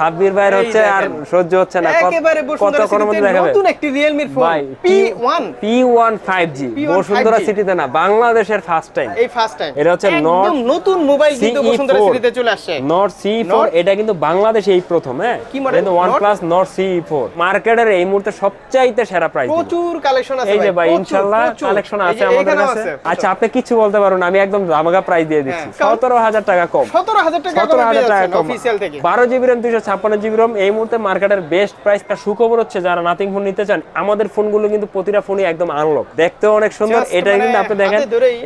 সাব্বির ভাইয়ের হচ্ছে আর সহ্য হচ্ছে না। কত- কোন মধ্যে নতুন একটি ফোন ভাই P1 P one five G P1 Bashundhara সিটিতে না বাংলাদেশের ফার্স্ট টাইম এই ফার্স্ট টাইম এটা হচ্ছে Nord নতুন মোবাইল কিন্তু বসুন্ধরা সিটিতে চলে আসছে। নট সি ফোর এটা কিন্তু বাংলাদেশে এই প্রথম হ্যাঁ? কি নট মার্কেটের এই মুহূর্তে সবচাইতে সেরা প্রাইস প্রচুর কালেকশন আছে এই যে ভাই ইনশাল্লাহ কালেকশন আছে আমাদের কাছে। আচ্ছা আপনি কিছু বলতে পারুন আমি একদম দামাগা প্রাইস দিয়ে দিচ্ছি। হ্যাঁ, সতেরো হাজার টাকা কম। 17000 টাকা সতেরো হাজার টাকা কম। অফিসিয়াল থেকে। বারো জিবি র্যাম দুইশো ছাপ্পান্ন জিবি র্যাম এই মুহূর্তে মার্কেটের বেস্ট প্রাইস তার সুখবর হচ্ছে যারা নাথিং ফোন নিতে চান। আমাদের ফোনগুলো কিন্তু প্রতিটা ফোনই একদম আনলক দেখতে অনেক সুন্দর। এটা মানে কিন্তু আপনি দেখেন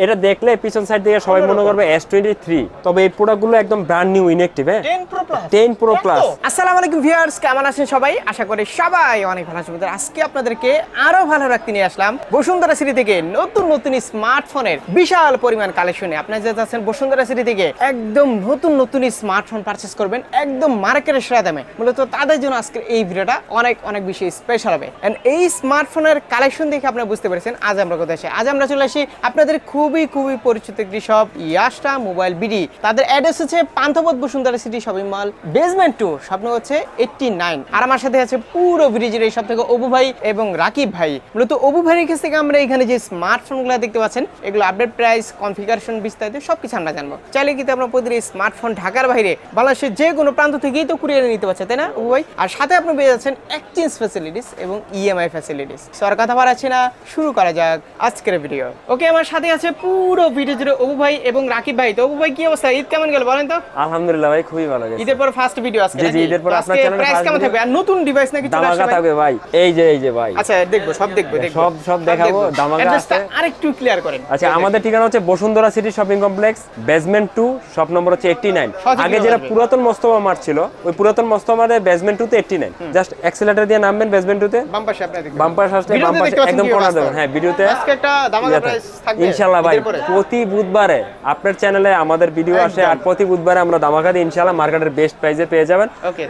এটা দেখলে পিছন সাইড থেকে সবাই মনে করবে এস টোয়েন্টি থ্রি তবে এই প্রোডাক্টগুলো একদম ব্র্যান্ড নিউ ইনেকটিভ হ্যাঁ? 10 Pro Plus 10 Pro Plus। আসসালামু আলাইকুম ভিউয়ার্স কেমন আছেন সবাই? আশা করি সবাই অনেক ভালো আছেন। আজকে আপনাদেরকে আরও ভালো রাখতে নিয়ে আসলাম বসুন্ধরা সিটি থেকে নতুন নতুন স্মার্টফোনের বিশাল পরিমাণ কালেকশনে আপনারা যে যাচ্ছেন বসুন্ধরা সিটি থেকে একদম নতুন নতুন স্মার্টফোন পারচেস করবেন একদম মার্কেটের সেরা দামে মূলত তাদের জন্য আজকের এই ভিডিওটা অনেক অনেক বেশি স্পেশাল হবে। এন্ড এই স্মার্টফোনের কালেকশন দেখে আপনারা বুঝতে পেরেছেন, আজ আমরা কোথায় আসি? আজ আমরা চলে আসি আপনাদের খুবই খুবই পরিচিত একটি শপ ইয়াসটা মোবাইল বিডি তাদের অ্যাড্রেস হচ্ছে Panthapath Bashundhara city shopping mall basement two স্বপ্ন হচ্ছে এইটটি নাইন আর আমার সাথে আছে পুরো ব্রিজের এই সব থেকে অবু ভাই এবং রাকিব ভাই। মূলত অবু ভাইয়ের কাছ থেকে আমরা এখানে যে স্মার্টফোনগুলো দেখতে পাচ্ছেন, এগুলো আপডেট প্রাইস কনফিগারেশন বিস্তারিত সবকিছু আমরা জানব। চাইলে কিন্তু আপনার প্রতিদিন স্মার্টফোন ঢাকার বাইরে, বাংলাদেশের যে কোনো প্রান্ত থেকেই তো কুরিয়ারে নিতে পারছে তাই না? ভাই আর সাথে আপনি পেয়ে যাচ্ছেন এক্সচেঞ্জ ফ্যাসিলিটিস এবং ইএমআই ফ্যাসিলিটিস আর কথা বাড়াচ্ছি না শুরু করা যাক আজকের ভিডিও ওকে আমার সাথে আছে পুরো ভিডিও জুড়ে অবু ভাই এবং রাকিব ভাই। তো অবু ভাই কি অবস্থা? ঈদ কেমন গেল বলেন তো? আলহামদুলিল্লাহ ভাই খুবই ভালো গেছে। ঈদের পর ফার্স্ট ভিডিও আজকে জি, ঈদের পর আপনার এ প্রাইস কেমন থাকবে? আর নতুন ডিভাইস নাকি চলে ভাই? থাকবে ভাই। এই যে এই যে ভাই। আচ্ছা দেখব সব দেখব সব- সব দেখাবো, দামাগা আছে। আরেকটু ক্লিয়ার করেন। আচ্ছা আমাদের ঠিকানা হচ্ছে Bashundhara city shopping complex basement two shop number হচ্ছে এইটটি নাইন সঠিক আগে যেটা পুরাতন মস্তমা মার্ট ছিল ওই পুরাতন মস্তমা মার্টের বেসমেন্ট টু তে এইটটি নাইন জাস্ট এক্সেলেটার দিয়ে নামবেন বেসমেন্ট টু তে। বাম পাশে আপনারা দেখবেন বাম পাশে আসলে ভিডিওতে বাম পাশে দেখতে পাচ্ছেন একদম কোনা দেবেন। হ্যাঁ ভিডিওতে আজকে একটা দামাগা প্রাইস থাকবে। ইনশাল্লাহ ভাই প্রতি বুধবারে আপনার চ্যানেলে আমাদের ভিডিও আসে আর প্রতি বুধবারে আমরা দামাকা দিয়ে ইনশাল্লাহ মার্কেটের বেস্ট প্রাইসে পেয়ে যাবেন।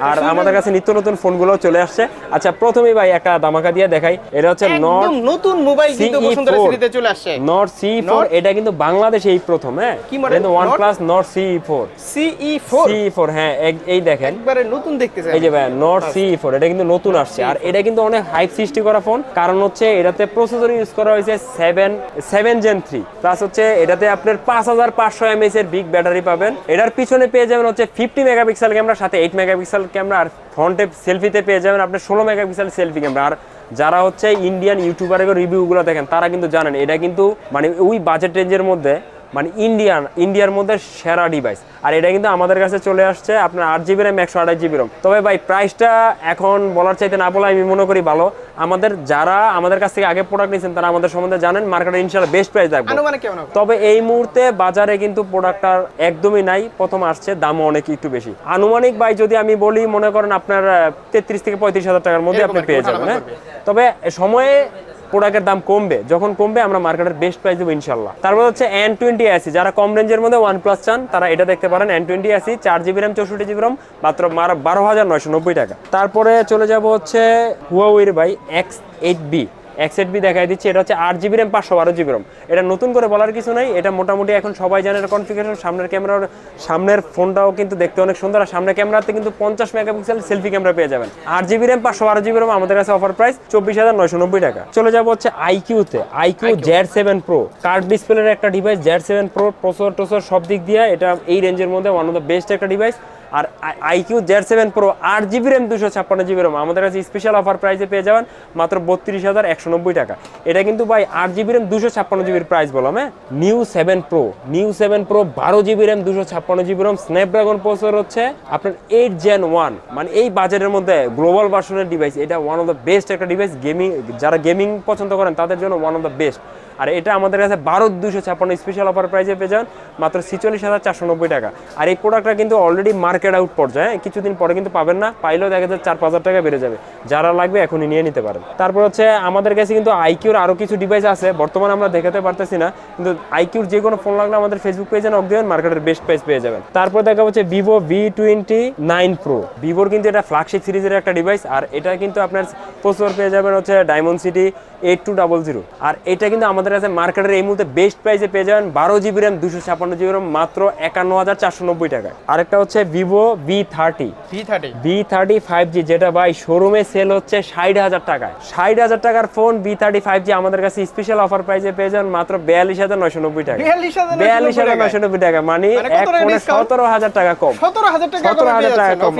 আর আমাদের কাছে নিত্য নতুন ফোনগুলো চলে আসছে। আচ্ছা প্রথমেই ভাই একটা দামাকা দিয়ে দেখাই। এটা হচ্ছে নট একদম নতুন মোবাইল কিন্তু CE4 বসুন্ধরা সিটিতে চলে আসছে। নট সি ফোর এটা কিন্তু বাংলাদেশে এই প্রথম হ্যাঁ? কি model? OnePlus Nord C four CE four C four হ্যাঁ এই দেখেন। একবারে নতুন দেখতেছেন এই যে ভাই নট সি ফোর এটা কিন্তু নতুন আসছে। আর এটা কিন্তু অনেক হাইপ সৃষ্টি করা ফোন কারণ হচ্ছে এটাতে প্রসেসর ইউজ করা হয়েছে seven seven gen three plus হচ্ছে এটাতে আপনার পাঁচ হাজার পাঁচশো এমএস এর বিগ ব্যাটারি পাবেন। এটার পিছনে পেয়ে যাবেন হচ্ছে ফিফটি মেগাপিক্সেল ক্যামেরা সাথে এইট মেগাপিক্সেল ক্যামেরা আর ফ্রন্টে সেলফিতে পেয়ে যাবেন আপনার ষোলো মেগাপিক্সেল সেলফি ক্যামেরা আর যারা হচ্ছে ইন্ডিয়ান ইউটিউবারের রিভিউগুলো দেখেন তারা কিন্তু জানেন এটা কিন্তু মানে ওই বাজেট রেঞ্জের মধ্যে মানে ইন্ডিয়ান ইন্ডিয়ার মধ্যে সেরা ডিভাইস আর এটা কিন্তু আমাদের কাছে চলে আসছে আপনার আট জিবি র্যাম একশো আঠাশ জিবি রম তবে ভাই প্রাইসটা এখন বলার চাইতে না বলে আমি মনে করি ভালো। আমাদের যারা আমাদের কাছ থেকে আগে প্রোডাক্ট নিয়েছেন তারা আমাদের সম্বন্ধে জানেন মার্কেটে ইনশাল্লাহ বেস্ট প্রাইস হবে? তবে এই মুহূর্তে বাজারে কিন্তু প্রোডাক্টটার একদমই নাই। প্রথম আসছে দামও অনেক একটু বেশি। আনুমানিক ভাই যদি আমি বলি মনে করেন আপনার তেত্রিশ থেকে পঁয়ত্রিশ হাজার টাকার মধ্যে আপনি পেয়ে যাবেন হ্যাঁ? তবে সময়ে প্রোডাক্টের দাম কমবে, যখন কমবে আমরা মার্কেটের বেস্ট প্রাইস দেবো ইনশাল্লাহ তারপর হচ্ছে এন টোয়েন্টি আসি যারা কম রেঞ্জের মধ্যে ওয়ান প্লাস চান, তারা এটা দেখতে পারেন এন টোয়েন্টি আসি চার জিবি র্যাম চৌষট্টি জিবি র্যাম মাত্র বারো হাজার নয়শো নব্বই টাকা। তারপরে চলে যাব হচ্ছে হুয়াউর by X eight B X eight B দেখাই দিচ্ছি এটা হচ্ছে আট জিবি র্যাম পাঁচশো বারো জিবি র্যাম এটা নতুন করে বলার কিছু নাই এটা মোটামুটি এখন সবাই জানে এটা কনফিগারেশন সামনের ক্যামেরার সামনের ফোনটাও কিন্তু দেখতে অনেক সুন্দর আর সামনের ক্যামেরাতে কিন্তু পঞ্চাশ মেগাপিক্সেল সেলফি ক্যামেরা পেয়ে যাবেন। আট জিবি র্যাম পাঁচশো বারো জিবি র্যাম আমাদের কাছে অফার প্রাইস চব্বিশ হাজার নয়শো নব্বই টাকা। চলে যাব হচ্ছে আইকিউতে iQOO Z seven pro curved ডিসপ্লের একটা ডিভাইস জেড সেভেন প্রো প্রসর টোসর সব দিক দিয়ে এটা এই রেঞ্জের মধ্যে ওয়ান অফ দ্য বেস্ট একটা ডিভাইস আর আইকিউ জেড সেভেন প্রো আট জিবি র্যাম দুশো ছাপ্পান্ন জিবি র্যাম আমাদের কাছে স্পেশাল অফার প্রাইসে পেয়ে যাবেন মাত্র বত্রিশ হাজার একশো নব্বই টাকা। এটা কিন্তু ভাই আট জিবি র্যাম দুশো ছাপ্পান্ন জিবির প্রাইস বললাম হ্যাঁ? Neo seven pro Neo seven pro বারো জিবি র্যাম দুশো ছাপ্পান্ন জিবি র্যাম স্ন্যাপড্রাগন প্রসেসর হচ্ছে আপনার এইট জেন ওয়ান মানে এই বাজেটের মধ্যে গ্লোবাল ভার্সনের ডিভাইস এটা ওয়ান অফ দ্য বেস্ট একটা ডিভাইস গেমিং যারা গেমিং পছন্দ করেন, তাদের জন্য ওয়ান অফ দ্য বেস্ট আর এটা আমাদের কাছে বারো দুশো ছাপ্পান্ন স্পেশাল অফার প্রাইসে পেয়ে যান, মাত্র ছিচল্লিশ হাজার চারশো নব্বই টাকা। আর এই প্রোডাক্টটা কিন্তু অলরেডি মার্কেট আউট পর্যায়ে? কিছুদিন পরে কিন্তু পাবেন না, পাইলেও দেখা যাচ্ছে চার পাঁচ হাজার টাকা বেড়ে যাবে। যারা লাগবে এখনই নিয়ে নিতে পারেন। তারপর হচ্ছে আমাদের কাছে কিন্তু আইকিউর আরও কিছু ডিভাইস আছে, বর্তমানে আমরা দেখাতে পারতেছি না, কিন্তু আইকিউর যে কোনো ফোন লাগলে আমাদের ফেসবুক পেজে নক দেবেন মার্কেটের বেস্ট প্রাইস পেয়ে যাবেন। তারপর দেখা হচ্ছে Vivo V twenty nine pro ভিভোর কিন্তু এটা ফ্ল্যাগশিপ সিরিজের একটা ডিভাইস আর এটা কিন্তু আপনার প্রসেসর পেয়ে যাবেন হচ্ছে Dimensity eight two double zero আর এটা কিন্তু আমাদের আমাদের কাছে মার্কেটের এই মুহূর্তে বেস্ট প্রাইসে পেয়ে যাবেন বারো জিবি র্যাম দুশো ছাপ্পান্ন জিবি র্যাম মাত্র একান্ন হাজার চারশো নব্বই টাকায়। আরেকটা হচ্ছে Vivo V thirty V thirty five G যেটা ভাই শোরুমে সেল হচ্ছে ষাট হাজার টাকায়। ষাট হাজার টাকার phone V thirty five G আমাদের কাছে স্পেশাল অফার প্রাইসে পেয়ে যান মাত্র বিয়াল্লিশ হাজার নয়শো নব্বই টাকা বিয়াল্লিশ হাজার। নয়শো নব্বই টাকা মানে মানে এক ফোনে সতেরো হাজার টাকা কম। সতেরো হাজার টাকা সতেরো হাজার টাকা কম।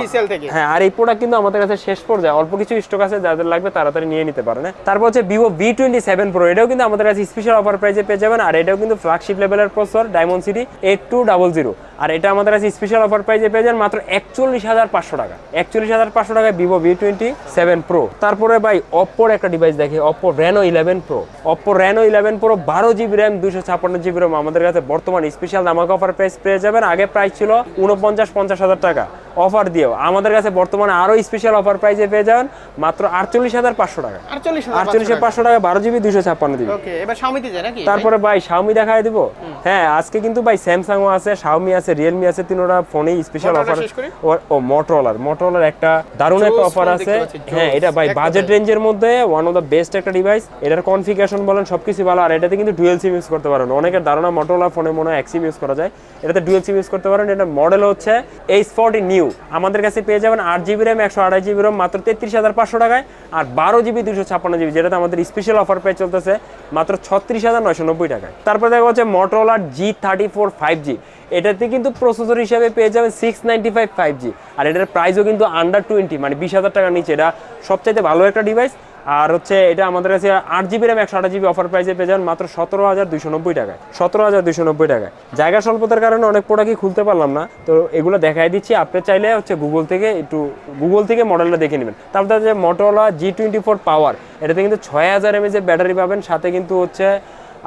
হ্যাঁ আর এই প্রোডাক্ট কিন্তু আমাদের কাছে শেষ পর্যায়ে। অল্প কিছু স্টক আছে যাদের লাগবে তাড়াতাড়ি নিয়ে নিতে পারেন। হ্যাঁ। তারপর হচ্ছে Vivo V twenty seven pro এটাও কিন্তু আমাদের কাছে স্পেশাল অফার প্রাইসে পেয়ে যাবেন। আর এটাও কিন্তু ফ্ল্যাগশিপ লেভেলের processor Dimensity eight two double zero আর এটা আমাদের কাছে স্পেশাল অফার প্রাইসে পেয়ে যান মাত্র একচল্লিশ হাজার পাঁচশো টাকা। একচল্লিশ হাজার পাঁচশো টাকায় Vivo V twenty seven pro তারপরে ভাই অপ্পোর একটা ডিভাইস দেখে Oppo Reno eleven pro Oppo Reno eleven pro বারো জিবি র্যাম দুশো ছাপ্পান্ন জিবি র্যাম আমাদের কাছে বর্তমান স্পেশাল দামাক অফার প্রাইস পেয়ে যাবেন। আগে প্রাইস ছিল উনপঞ্চাশ পঞ্চাশ হাজার টাকা। অফার দিয়েও। আমাদের কাছে বর্তমানে আরও স্পেশাল অফার প্রাইসে পেয়ে যান মাত্র আটচল্লিশ হাজার পাঁচশো টাকা। আটচল্লিশ পাঁচশো টাকা। বারো জিবি দুশো ছাপ্পান্ন জিবি। ওকে এবার স্বামীতে যায় নাকি? তারপরে ভাই শাওমি দেখায় দিব। হ্যাঁ আজকে কিন্তু ভাই স্যামসাংও আছে শাওমি আছে রিয়েলমি আছে তিনোটা ফোনেই স্পেশাল অফার ও মোটরোলার মোটরোলার একটা দারুণ একটা অফার আছে। হ্যাঁ এটা ভাই বাজেট রেঞ্জের মধ্যে ওয়ান অফ দ্য বেস্ট একটা ডিভাইস এটার কনফিগারেশন বলেন সবকিছু ভালো। আর এটাতে কিন্তু ডুয়েল সিম ইউজ করতে পারেন। অনেকের ধারণা মোটরোলা ফোনে মনে হয় এক সিম ইউজ করা যায়। এটাতে ডুয়েল সিম ইউজ করতে পারেন। এটা মডেল হচ্ছে এইচ ফোরটি নিউ আমাদের কাছে পেয়ে যাবেন আট জিবি র্যাম, একশো আড়াই জিবি র্যাম, মাত্র তেত্রিশ হাজার পাঁচশো টাকায়, আর বারো জিবি দুশো ছাপ্পান্ন জিবি, যেটাতে আমাদের স্পেশাল অফার পেয়ে চলতেছে, মাত্র ছত্রিশ হাজার নয়শো নব্বই টাকায়। তারপরে দেখা হচ্ছে মোটরোলার G thirty four five G এটাতে কিন্তু প্রসেসর হিসাবে পেয়ে যাবেন six ninety five five G আর এটার প্রাইসও কিন্তু আন্ডার টোয়েন্টি মানে বিশ হাজার টাকার নিচে। এটা সবচাইতে ভালো একটা ডিভাইস আর হচ্ছে এটা আমাদের কাছে আট জিবি র্যাম একশো আট জিবি অফার প্রাইসে পেয়ে যাবেন মাত্র সতেরো হাজার দুইশো নব্বই টাকায়। সতেরো হাজার দুইশো নব্বই টাকায়। জায়গা স্বল্পতার কারণে অনেক প্রোডাক্টই খুলতে পারলাম না। তো এগুলো দেখাই দিচ্ছি। আপনি চাইলে হচ্ছে গুগল থেকে একটু গুগল থেকে মডেলটা দেখে নেবেন। তারপর যে Motorola G twenty four power এটাতে কিন্তু ছয় হাজার এমএজের ব্যাটারি পাবেন। সাথে কিন্তু হচ্ছে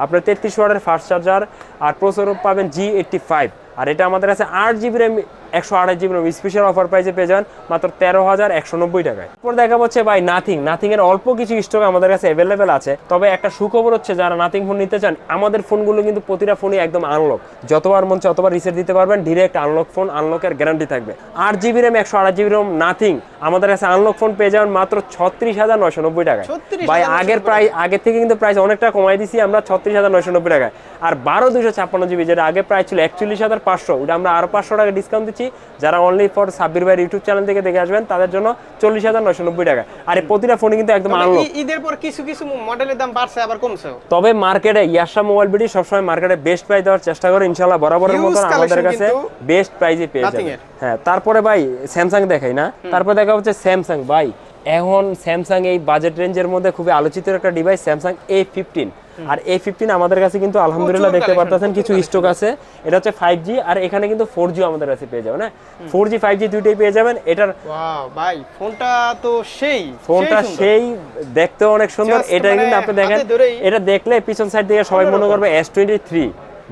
আপনার তেত্রিশ ওয়াটের ফাস্ট চার্জার আর প্রসেসর পাবেন জি এইটটি ফাইভ আর এটা আমাদের কাছে আট জিবি র্যাম একশো আঠাশ জিবি স্পেশাল অফার প্রাইসে পেয়ে যান মাত্র তেরো হাজার একশো নব্বই টাকায়। তারপর দেখা হচ্ছে ভাই নাথিং নাথিং এর অল্প কিছু স্টক আমাদের কাছে অ্যাভেলেবেল আছে। তবে একটা সুখবর হচ্ছে যারা নাথিং ফোন নিতে চান আমাদের ফোনগুলো কিন্তু প্রতিটা ফোনই একদম আনলক যতবার মন ততবার রিসেট দিতে পারবেন ডিরেক্ট আনলক ফোন আনলকের গ্যারান্টি থাকবে। আট জিবি র্যাম একশো আঠাশ জিবি র্যাম নাথিং আমাদের কাছে আনলক ফোন পেয়ে যাবেন মাত্র ছত্রিশ হাজার নয়শো নব্বই টাকায়। ভাই আগের প্রাইস আগের থেকে কিন্তু প্রাইস অনেকটা কমাই দিছি আমরা ছত্রিশ হাজার নয়শো নব্বই টাকায়। আর বারো দুশো ছাপ্পান্ন জিবি যেটা আগে প্রাইস ছিল একচল্লিশ হাজার পাঁচশো ওটা আমরা আরও পাঁচশো টাকা ডিসকাউন্ট দিচ্ছি। যারা অনলি ফর সাব্বির ভাইয়ের ইউটিউব চ্যানেল থেকে দেখে আসবেন তাদের জন্য চল্লিশ হাজার নয়শো নব্বই টাকা। আর প্রতিটা ফোনে কিন্তু একদম তবে আনলক। ঈদের পর কিছু কিছু মডেলের দাম বাড়ছে আবার কমছে। তবে মার্কেটে ইয়াসা মোবাইল বিডি সবসময় মার্কেটে বেস্ট প্রাইস দেওয়ার চেষ্টা করে ইনশাল্লাহ বরাবরের মতন আমাদের কাছে বেস্ট প্রাইজে পেয়ে যাবেন হ্যাঁ তারপরে ভাই স্যামসাং দেখাই না। তারপরে দেখা হচ্ছে স্যামসাং ভাই এখন স্যামসাং এই বাজেট রেঞ্জের মধ্যে খুবই আলোচিত একটা ডিভাইস স্যামসাং এ ফিফটিন আর এ ফিফটিন আমাদের কাছে কিন্তু আলহামদুলিল্লাহ দেখতে পারতেছেন কিছু স্টক আছে। এটা হচ্ছে ফাইভ জি আর এখানে কিন্তু ফোর জি আমাদের কাছে পেয়ে যাবেন হ্যাঁ? ফোর জি ফাইভ জি দুইটাই পেয়ে যাবেন। এটার ভাই ফোনটা তো সেই ফোনটা সেই দেখতে অনেক সুন্দর। এটা মানে কিন্তু আপনি দেখেন এটা দেখলে পিছন সাইড থেকে সবাই মনে করবে এস টোয়েন্টি থ্রি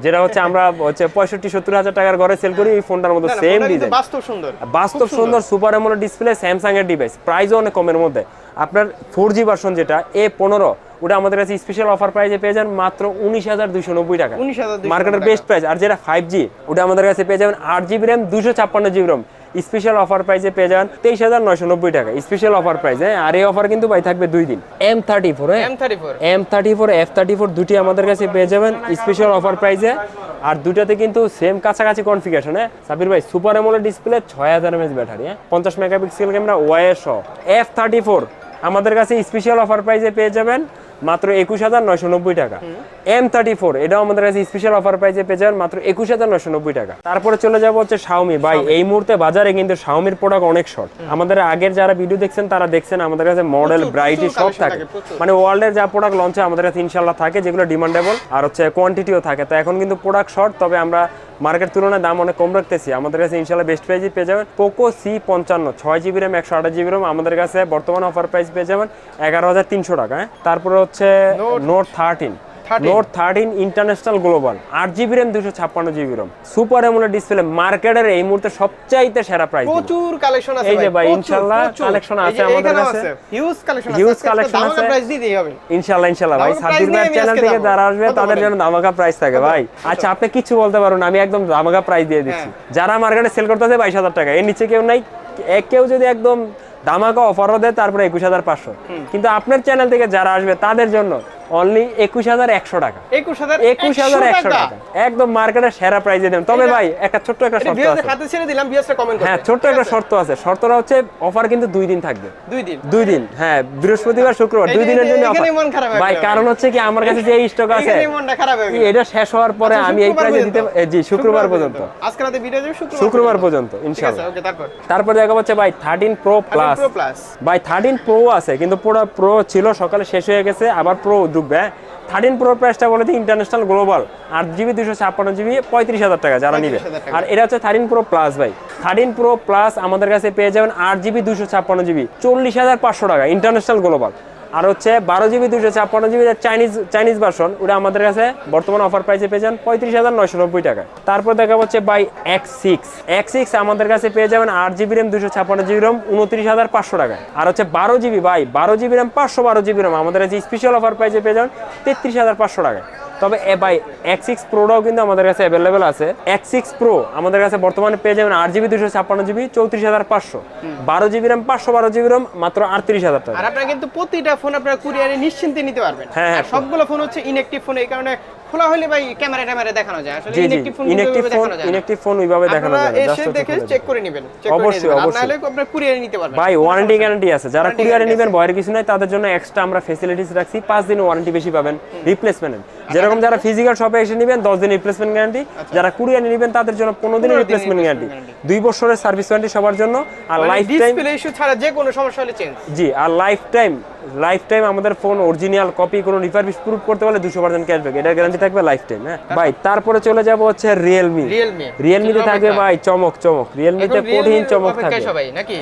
যেটা হচ্ছে আমরা হচ্ছে পঁয়ষট্টি সত্তর হাজার টাকার ঘরে সেল করি এই ফোনটার না, সেম ডিজাইন বাস্তব সুন্দর বাস্তব সুন্দর। সুপার এমোলেড ডিসপ্লে স্যামসাং এর ডিভাইস প্রাইসও অনেক কমের মধ্যে। আপনার ফোর জি ভার্সন যেটা এ পনেরো ওটা আমাদের কাছে স্পেশাল অফার প্রাইসে পেয়ে যান মাত্র উনিশ হাজার দুশো নব্বই টাকা। 19,290 মার্কেটের বেস্ট প্রাইস আর যেটা ফাইভ জি ওটা আমাদের কাছে পেয়ে যাবেন আট জিবি র্যাম দুশো ছাপ্পান্ন জিবি র্যাম স্পেশাল অফার প্রাইসে পেয়ে যাবেন তেইশ হাজার নয়শো নব্বই টাকা। স্পেশাল অফার প্রাইস হ্যাঁ আর এই অফার কিন্তু ভাই থাকবে দুই দিন। M thirty four M thirty four M thirty four F thirty four দুটি আমাদের কাছে পেয়ে যাবেন স্পেশাল অফার প্রাইসে আর দুটাতে কিন্তু সেম কাছাকাছি কনফিগারেশন হ্যাঁ। সাবির ভাই সুপার এমোলেড ডিসপ্লে ছয় হাজার এমএচ ব্যাটারি হ্যাঁ। পঞ্চাশ মেগাপিক্সেল ক্যামেরা ওয়াইএস এফ থার্টি ফোর আমাদের কাছে স্পেশাল অফার প্রাইসে পেয়ে যাবেন মাত্র একুশ হাজার নয়শো নব্বই টাকা। এম থার্টি ফোর এটাও আমাদের কাছে স্পেশাল অফার প্রাইসে পেয়ে যাবেন মাত্র একুশ হাজার নয়শো নব্বই টাকা। তারপরে চলে যাব হচ্ছে শাওমি ভাই এই মুহূর্তে বাজারে কিন্তু শাওমির প্রোডাক্ট অনেক শর্ট আমাদের আগের যারা ভিডিও দেখছেন তারা দেখছেন আমাদের কাছে মডেল ব্রাইটি সব থাকে। মানে ওয়ার্ল্ডের যা প্রোডাক্ট লঞ্চে আমাদের কাছে ইনশাল্লাহ থাকে যেগুলো ডিমান্ডেবল আর হচ্ছে কোয়ান্টিটিও থাকে। তো এখন কিন্তু প্রোডাক্ট শর্ট তবে আমরা মার্কেট তুলনায় দাম অনেক কম রাখতেছি। আমাদের কাছে ইনশাল্লাহ বেস্ট প্রাইজে পেয়ে যাবেন। পোকো সি পঞ্চান্ন ছয় জিবি র্যাম একশো আঠাশ জিবি র্যাম আমাদের কাছে বর্তমান অফার প্রাইস পেয়ে যাবেন এগারো হাজার তিনশো টাকা হ্যাঁ? তারপরে হচ্ছে Note thirteen 13 Note thirteen international global আট জিবি র্যাম দুশো ছাপ্পান্ন GB RAM super AMOLED display মার্কেটের এই মুহূর্তে সবচাইতে সেরা প্রাইস প্রচুর কালেকশন আছে এই যে ভাই, ইনশাআল্লাহ collection আছে আমাদের কাছে। হিউজ কালেকশন আছে। Collection দামাকা আছে। প্রাইস দিতেই হবে। ইনশাল্লাহ ইনশাল্লাহ ভাই দামাকা ভাইয়ের আমি চ্যানেল থেকে যারা আসবে তাদের জন্য ধামাকা প্রাইস থাকে ভাই। আচ্ছা আপনি কিছু বলতে পারুন আমি একদম দামাকা প্রাইস দিয়ে দিচ্ছি। যারা মার্কেটে সেল করতেছে বাইশ হাজার টাকা এর নিচে কেউ নাই। কেউ যদি একদম ধামাকা অফারও দেয় তারপরে একুশ হাজার পাঁচশো। কিন্তু আপনার চ্যানেল থেকে যারা আসবে তাদের জন্য অনলি একুশ হাজার একশো টাকা। একুশ হাজার একুশ হাজার একশো টাকা। একদম মার্কেটের সেরা প্রাইজে দেন তবে ভাই একটা ছোট্ট একটা শর্ত আছে। হাতে ছেড়ে দিলাম বিয়াসটা কমেন্ট হ্যাঁ ছোট্ট একটা শর্ত আছে। শর্তটা হচ্ছে অফার কিন্তু দুই দিন থাকবে। দুই দিন। দুই দিন। হ্যাঁ বৃহস্পতিবার শুক্রবার। দুই দিনের জন্য। মন খারাপ ভাই কারণ হচ্ছে কি আমার কাছে যে স্টক আছে মনটা খারাপ এটা শেষ হওয়ার পরে আচ্ছা, আমি এই প্রাইসে দিতে জি শুক্রবার পর্যন্ত। আজকে রাতে ভিডিও যাবে শুক্রবার শুক্রবার পর্যন্ত। ইনশাআল্লাহ। ওকে তারপর? তারপর দেখা হচ্ছে ভাই থার্টিন প্রো প্লাস ভাই থার্টিন প্রো আছে কিন্তু পুরো প্রো ছিল সকালে শেষ হয়ে গেছে আবার প্রো ঢুকবে থার্টিন প্রো প্রাইসটা বলে দিই ইন্টারন্যাশনাল গ্লোবাল আট জিবি দুশো ছাপ্পান্ন জিবি পঁয়ত্রিশ হাজার টাকা যারা নিবে। আর এটা হচ্ছে থার্টিন প্রো প্লাস ভাই। থার্টিন প্রো প্লাস আমাদের কাছে পেয়ে যাবেন আট জিবি দুশো ছাপ্পান্ন জিবি চল্লিশ হাজার পাঁচশো টাকা ইন্টারন্যাশনাল গ্লোবাল আর হচ্ছে বারো জিবি দুশো ছাপ্পান্ন জিবি চাইনিজ চাইনিজ ভার্সন ওটা আমাদের কাছে বর্তমান অফার প্রাইসে পেয়ে যান পঁয়ত্রিশ হাজার নয়শো নব্বই টাকা। তারপর দেখা হচ্ছে by X six X six আমাদের কাছে পেয়ে যাবেন আট জিবি র্যাম দুশো ছাপ্পান্ন জিবি র্যাম, উনত্রিশ হাজার পাঁচশো টাকা। আর হচ্ছে বারো জিবি বাই বারো জিবি র্যাম, পাঁচশো বারো জিবি র্যাম আমাদের কাছে স্পেশাল অফার প্রাইসে পেয়ে যাবেন তেত্রিশ হাজার পাঁচশো টাকা। তবে এ বাই এক্স সিক্স প্রোটাও কিন্তু আমাদের কাছে অ্যাভেলেবেল আছে। এক্স সিক্স প্রো আমাদের কাছে বর্তমানে পেয়ে যাবেন আট জিবি দুশো ছাপ্পান্ন জিবি চৌত্রিশ হাজার পাঁচশো। বারো জিবি র্যাম পাঁচশো বারো জিবি র্যাম মাত্র আটত্রিশ হাজার টাকা। আর আপনারা কিন্তু প্রতিটা ফোন আপনারা কুরিয়ারে নিশ্চিন্তে নিতে পারবেন। হ্যাঁ, হ্যাঁ। সবগুলো ফোন হচ্ছে ইনঅ্যাক্টিভ ফোন এই কারণে খোলা হলে ভাই ক্যামেরা দেখানো যায়। আসলে phone inactive phone inactive phone ওইভাবে দেখানো যায় না। এসে দেখে চেক করে নেবেন চেক করে অবশ্যই, নেবেন। অবশ্যই। নাহলে আপনারা কুরিয়ারে নিতে পারবেন ভাই ওয়ারেন্টি গ্যারান্টি আছে। যারা কুরিয়ারে নেবেন ভয়ের কিছু নাই তাদের জন্য এক্সট্রা আমরা ফেসিলিটিস রাখছি। পাঁচ দিন ওয়ারেন্টি বেশি পাবেন রিপ্লেসমেন্ট যেরকম যারা ফিজিক্যাল শপে এসে নেবেন দশ দিন রিপ্লেসমেন্ট গ্যারান্টি যারা কুরিয়ারে নেবেন তাদের জন্য পনেরো দিনের রিপ্লেসমেন্ট গ্যারান্টি দুই বছরের সার্ভিস ওয়ারেন্টি সবার জন্য আর লাইফ টাইম ইস্যু ছাড়া যে কোনো সমস্যা হলে চেঞ্জ জি আর লাইফ টাইম লাইফ টাইম আমাদের ফোন অরিজিনাল কপি কোনো রিফারবিশ প্রুফ করতে পারলে দুশো পার্সেন্ট ক্যাশব্যাক এটার গ্যারান্টি থাকবে লাইফ টাইম হ্যাঁ ভাই তারপরে চলে যাব হচ্ছে রিয়েলমি রিয়েলমি রিয়েলমিতে থাকবে ভাই চমক চমক। রিয়েলমিতে কঠিন চমক থাকবে।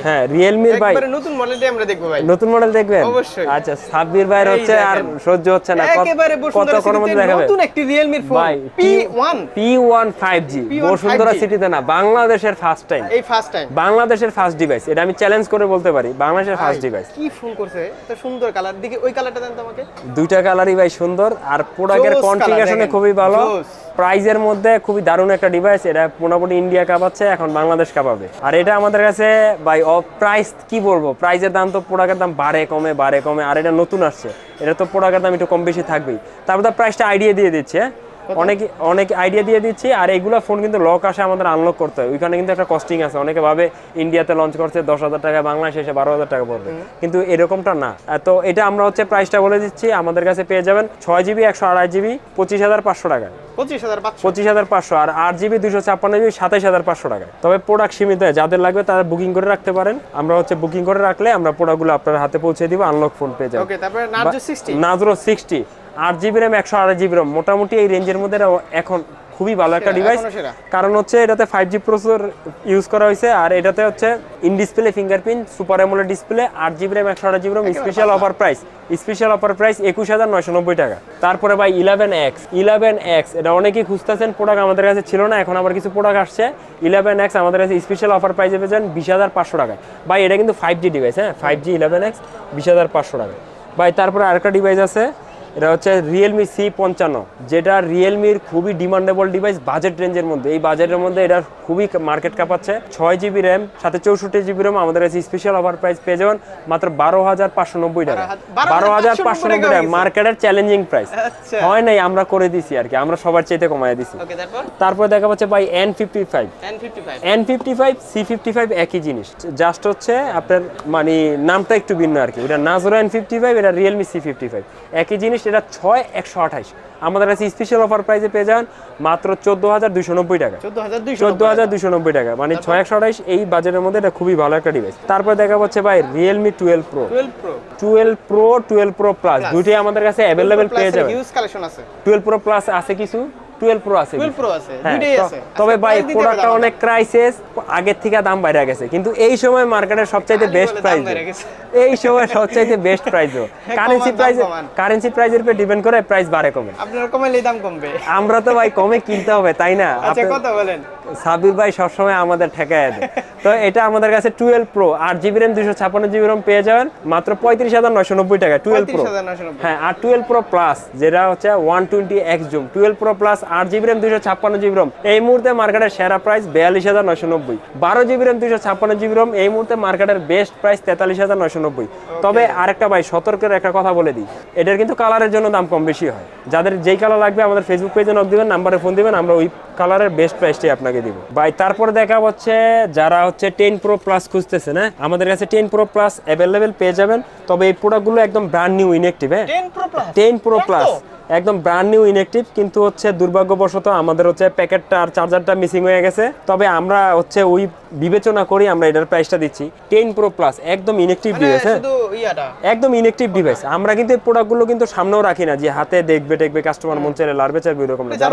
হ্যাঁ রিয়েলমির ভাই। একবারে নতুন মডেলটাই আমরা দেখব ভাই। নতুন মডেল দেখবেন? অবশ্যই। আচ্ছা সাব্বির ভাইয়ের হচ্ছে আর সহ্য হচ্ছে না। কত- কোনো দেখাবে। নতুন একটি রিয়েলমির ফোন ভাই P1 P one five G P1 Bashundhara সিটিতে না বাংলাদেশের ফার্স্ট টাইম এই ফার্স্ট টাইম বাংলাদেশের ফার্স্ট ডিভাইস এটা আমি চ্যালেঞ্জ করে বলতে পারি বাংলাদেশের ফার্স্ট ডিভাইস কি ফোন করছে এত সুন্দর কালার দিকে ওই কালারটা দেন তো আমাকে। দুইটা কালারই ভাই সুন্দর আর প্রোডাক্টের কনফিগারেশনে খুবই ভালো। প্রাইজের মধ্যে খুবই দারুণ একটা ডিভাইস এটা মোটামুটি ইন্ডিয়া কাঁপাচ্ছে এখন বাংলাদেশ কাঁপাবে আর এটা আমাদের কাছে ভাই প্রাইস কি বলব? প্রাইসের দাম তো প্রোডাক্টের দাম বাড়ে কমে বাড়ে কমে আর এটা নতুন আসছে। এটা তো প্রোডাক্টের দাম একটু কম বেশি থাকবেই। তারপর তো প্রাইসটা আইডিয়া দিয়ে দিচ্ছে। হ্যাঁ? অনেক অনেক আইডিয়া দিয়ে দিচ্ছি আর এইগুলো ফোন কিন্তু লক আসে আমাদের আনলক করতে হয়। ওইখানে কিন্তু একটা কস্টিং আছে। অনেকে ভাবে ইন্ডিয়াতে লঞ্চ করছে দশ হাজার টাকা বাংলাদেশে এসে বারো হাজার টাকা পড়বে। কিন্তু এরকমটা না। তো এটা আমরা হচ্ছে প্রাইসটা বলে দিচ্ছি। আমাদের কাছে পেয়ে যাবেন ছয় জিবি একশো আড়াই জিবি পঁচিশ হাজার পাঁচশো টাকা পঁচিশ হাজার পাঁচশো। আর আট জিবি দুশো ছাপ্পান্ন জিবি সাতাইশ হাজার পাঁচশো টাকা তবে প্রোডাক্ট সীমিত হয় যাদের লাগবে তারা বুকিং করে রাখতে পারেন। আমরা হচ্ছে বুকিং করে রাখলে আমরা প্রোডাক্টগুলো আপনার হাতে পৌঁছে দিব আনলক ফোন পেয়ে যাবেন। তারপরে নাজরো সিক্সটি আট জিবি র্যাম একশো আড়াই জিবি র্যাম মোটামুটি এই রেঞ্জের মধ্যে এখন খুবই ভালো একটা ডিভাইস কারণ হচ্ছে এটাতে ফাইভ জি প্রসেসর ইউজ করা হয়েছে আর এটাতে হচ্ছে in display fingerprint super AMOLED display আট জিবি র্যাম একশো আড়াই GB RAM special offer price special offer price একুশ হাজার নয়শো নব্বই টাকা। তারপরে ভাই ইলেভেন এক্স ইলেভেন এক্স এটা অনেকেই খুঁজতেছেন প্রোডাক্ট আমাদের কাছে ছিল না এখন আবার কিছু প্রোডাক্ট আসছে। ইলেভেন এক্স আমাদের কাছে স্পেশাল অফার প্রাইসে পেয়েছেন বিশ হাজার পাঁচশো টাকায়। ভাই এটা কিন্তু ফাইভ জি ডিভাইস হ্যাঁ? ফাইভ জি ইলেভেন এক্স বিশ হাজার পাঁচশো টাকা ভাই তারপরে আরেকটা ডিভাইস আছে এটা হচ্ছে রিয়েলমি সি পঞ্চান্ন যেটা রিয়েলমির খুবই ডিমান্ডেবল ডিভাইস বাজেট রেঞ্জের মধ্যে। এই বাজেটের মধ্যে এটা খুবই মার্কেট কাঁপাচ্ছে ছয় জিবি র্যাম সাথে চৌষট্টি জিবি র্যাম আমাদের কাছে স্পেশাল অফার প্রাইস পেয়ে যাবেন মাত্র বারো হাজার পাঁচশো নব্বই টাকা। বারো হাজার পাঁচশো নব্বই টাকা মার্কেটের চ্যালেঞ্জিং প্রাইস। হয় নাই আমরা করে দিছি আর কি আমরা সবার চাইতে কমাই দিছি। তারপর? দেখা পাচ্ছে ভাই N fifty five fifty five N fifty five C fifty five একই জিনিস। জাস্ট হচ্ছে আপনার মানে নামটা একটু ভিন্ন আর কি। এটা নাজরো এন ফিফটি ফাইভ এটা রিয়েলমি সি ফিফটি ফাইভ একই জিনিস এটা ছয় একশো আঠাইশ আমাদের কাছে স্পেশাল অফার প্রাইসে পেয়ে যান মাত্র চোদ্দ হাজার দুশো নব্বই টাকা। চোদ্দ হাজার দুশো নব্বই টাকা। মানে ছয় একশো আঠাশ এই বাজারের মধ্যে এটা খুবই ভালো একটা ডিভাইস তারপর দেখা হচ্ছে ভাই Realme twelve Pro twelve Pro twelve Pro twelve Pro Plus দুইটাই আমাদের কাছে অ্যাভেলেবেল পেয়ে আছে। টুয়েলভ প্রো প্লাস আছে কিছু? টুয়েলভ প্রো আছে টুয়েলভ কিছু। প্রো আছে হ্যাঁ, দুইটাই আছে। তবে ভাই প্রোডাক্টটা অনেক ক্রাইসিস আগে থেকে দাম বাইরে গেছে। কিন্তু এই সময় মার্কেটের সবচাইতে বেস্ট প্রাইস এই সময় সবচাইতে best price currency price currency প্রাইসের উপর ডিপেন্ড করে প্রাইস বাড়ে কমে। আপনার কমাইলে দাম কমবে। আমরা তো ভাই কমে কিনতে হবে তাই না? আচ্ছা কথা বলেন। সাবির ভাই সবসময় আমাদের ঠেকায় দেয়। তো এটা আমাদের কাছে টুয়েলভ প্রো আট জিবি র্যাম দুশো ছাপ্পান্ন জিবি র্যাম পেয়ে যাবেন মাত্র পঁয়ত্রিশ হাজার নয়শো নব্বই টাকা টুয়েলভ প্রো হ্যাঁ আর টুয়েলভ প্রো প্লাস যেটা হচ্ছে one twenty X zoom twelve Pro Plus আট জিবি র্যাম দুশো ছাপ্পান্ন জিবি রম এই মুহূর্তে মার্কেটের সেরা প্রাইস বিয়াল্লিশ হাজার নয়শো নব্বই। বারো জিবি র্যাম দুশো ছাপ্পান্ন জিবি রম এই মুহূর্তে মার্কেটের বেস্ট প্রাইস তেতাল্লিশ হাজার নয়শো নব্বই। তবে আরেকটা ভাই সতর্কের একটা কথা বলে দিই। এটার কিন্তু কালারের জন্য দাম কম বেশি হয়। যাদের যেই কালার লাগবে আমাদের ফেসবুক পেজে নক দিবেন নাম্বারে ফোন দিবেন আমরা ওই কালারের বেস্ট প্রাইসটাই আপনাকে দিব। ভাই তারপরে দেখা হচ্ছে যারা হচ্ছে টেন প্রো প্লাস খুঁজতেছে না আমাদের কাছে টেন প্রো প্লাস অ্যাভেলেবেল পেয়ে যাবেন। তবে এই প্রোডাক্টগুলো একদম ব্র্যান্ড নিউ ইনেকটিভ হ্যাঁ? 10 Pro Plus? Ten Pro Plus একদম ব্র্যান্ড নিউ ইনেকটিভ কিন্তু হচ্ছে দুর্ভাগ্যবশত আমাদের হচ্ছে প্যাকেটটা আর চার্জারটা মিসিং হয়ে গেছে। তবে আমরা হচ্ছে ওই বিবেচনা করি আমরা এটার প্রাইসটা দিচ্ছি। টেন প্রো প্লাস একদম ইনেকটিভ মানে ডিভাইস হ্যাঁ? একদম ইনেকটিভ ডিভাইস আমরা কিন্তু এই প্রোডাক্টগুলো কিন্তু সামনেও রাখি না যে হাতে দেখবে দেখবে কাস্টমার মন চাইলে লারবে চাইবে এরকম না। যার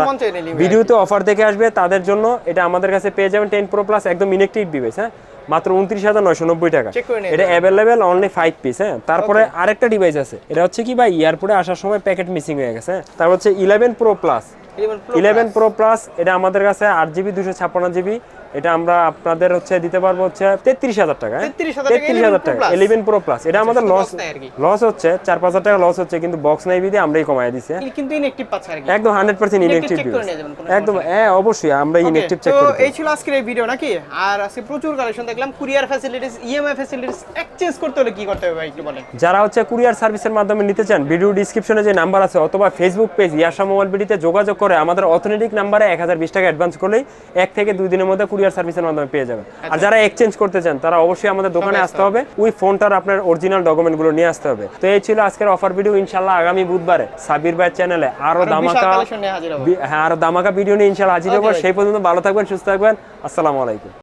ভিডিওতে অফার দেখে আসবে তাদের জন্য এটা আমাদের কাছে পেয়ে যাবেন টেন প্রো প্লাস একদম ইনেকটিভ ডিভাইস হ্যাঁ? মাত্র উনত্রিশ হাজার নয়শো নব্বই টাকা। এটা অ্যাভেলেবেল অনলি ফাইভ পিস হ্যাঁ? তারপরে আরেকটা ডিভাইস আছে। এটা হচ্ছে কি ভাই? এয়ারপোর্টে আসার সময় প্যাকেট মিসিং হয়ে গেছে হ্যাঁ? তারপর হচ্ছে eleven Pro Plus eleven Pro Plus এটা আমাদের কাছে আট জিবি দুশো ছাপ্পান্ন জিবি এটা আমরা আপনাদের হচ্ছে দিতে পারব হচ্ছে তেত্রিশ হাজার টাকা তেত্রিশ হাজার টাকা ইলেভেন প্রো প্লাস এটা আমাদের লস। লস হচ্ছে চার পাঁচ হাজার টাকা লস হচ্ছে কিন্তু বক্স নাই বিধে আমরাই কমাই দিছি। হ্যাঁ। কিন্তু- ইনএক্টিভ পাচ্ছে একদম হান্ড্রেড পার্সেন্ট ইনেকটিভ একদম হ্যাঁ অবশ্যই আমরা ইনেকটিভ চেক করে। এই ছিল আজকের এই ভিডিও নাকি? আর আজকে প্রচুর কালেকশন দেখলাম। Courier facilities EMI facilities exchange করতে হলে কি করতে হবে ভাই একটু বলেন। যারা হচ্ছে কুরিয়ার সার্ভিসের মাধ্যমে নিতে চান ভিডিও ডিসক্রিপশনে যে নাম্বার আছে অথবা ফেসবুক পেজ ইয়াশা মোবাইল বিডিতে যোগাযোগ করে আমাদের অথেন্টিক নাম্বারে এক হাজার বিশ টাকা অ্যাডভান্স করলেই এক থেকে দুই দিনের মধ্যে কুরিয়ার সার্ভিসের মাধ্যমে পেয়ে যাবেন। আর যারা এক্সচেঞ্জ করতে চান তারা অবশ্যই আমাদের দোকানে আসতে হবে। ওই ফোনটার আপনার অরিজিনাল ডকুমেন্টগুলো নিয়ে আসতে হবে। তো এই ছিল আজকের অফার ভিডিও ইনশাল্লাহ আগামী বুধবারে সাবির ভাইয়ের চ্যানেলে আরও দামাকা হ্যাঁ আরও দামাকা ভিডিও নিয়ে ইনশাল্লাহ হাজির হব। সেই পর্যন্ত ভালো থাকবেন সুস্থ থাকবেন। আসসালামু আলাইকুম।